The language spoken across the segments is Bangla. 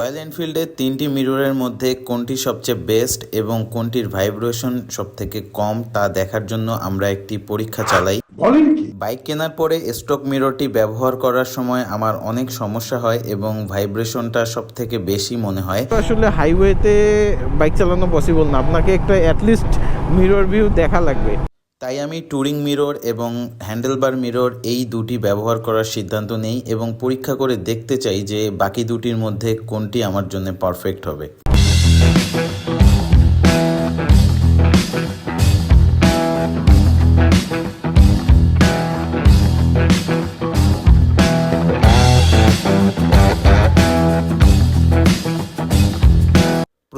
রয়্যাল এনফিল্ডের তিনটি মিররের মধ্যে কোনটি সবচেয়ে বেস্ট এবং কোনটির ভাইব্রেশন সবথেকে কম তা দেখার জন্য আমরা একটি পরীক্ষা চালাই। বাইক কেনার পরে স্টক মিররটি ব্যবহার করার সময় আমার অনেক সমস্যা হয় এবং ভাইব্রেশনটা সব থেকে বেশি মনে হয়। আসলে হাইওয়েতে বাইক চালানো পসিবল না। আপনাকে একটা অ্যাটলিস্ট মিরর ভিউ দেখা লাগবে। তাই আমি টুরিং মিরর এবং হ্যান্ডেলবার মিরর এই দুটি ব্যবহার করার সিদ্ধান্ত নেই এবং পরীক্ষা করে দেখতে চাই যে বাকি দুটির মধ্যে কোনটি আমার জন্য পারফেক্ট হবে।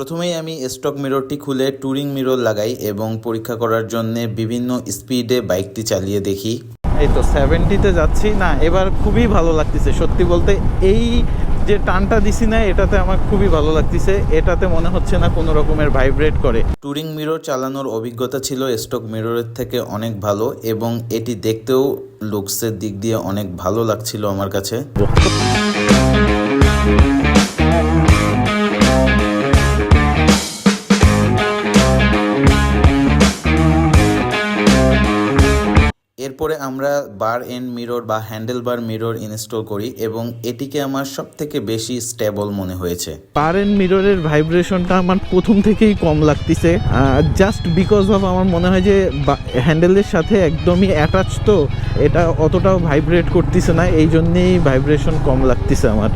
প্রথমেই আমি স্টক মিররটি খুলে টুরিং মিরর লাগাই এবং পরীক্ষা করার জন্য বিভিন্ন স্পিডে বাইকটি চালিয়ে দেখি। এই তো সেভেন্টিতে যাচ্ছি। না এবার খুবই ভালো লাগতেছে। সত্যি বলতে এই যে টানটা দিছি না এটাতে আমার খুবই ভালো লাগতেছে। এটাতে মনে হচ্ছে না কোনো রকমের ভাইব্রেট করে। টুরিং মিরর চালানোর অভিজ্ঞতা ছিল স্টক মিররের থেকে অনেক ভালো এবং এটি দেখতেও লুকসের দিক দিয়ে অনেক ভালো লাগছিল আমার কাছে। এরপরে আমরা বার এন্ড মিরর বা হ্যান্ডেল বার মিরর ইনস্টল করি এবং এটিকে আমার সব থেকে বেশি স্টেবল মনে হয়েছে। বার এন্ড মিররের ভাইব্রেশনটা আমার প্রথম থেকেই কম লাগতেছে। জাস্ট বিকজ অফ আমার মনে হয় যে হ্যান্ডেলের সাথে একদমই অ্যাটাচ তো, এটা অতটাও ভাইব্রেট করতেছে না, এই জন্যেই ভাইব্রেশন কম লাগতেছে আমার।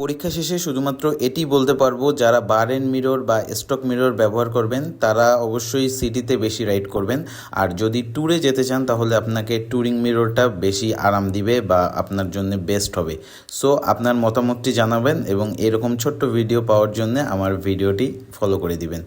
পরীক্ষা শেষে শুধুমাত্র এটি বলতে পারব, যারা বার এন্ড মিরর বা স্টক মিরর ব্যবহার করবেন, তারা অবশ্যই সিটিতে বেশি রাইড করবেন। আর যদি ট্যুরে যেতে চান, তাহলে আপনাকে ট্যুরিং মিররটা বেশি আরাম দিবে বা আপনার জন্য বেস্ট হবে। সো আপনার মতামতটি জানাবেন এবং এরকম ছোট্ট ভিডিও পাওয়ার জন্য আমার ভিডিওটি ফলো করে দিবেন।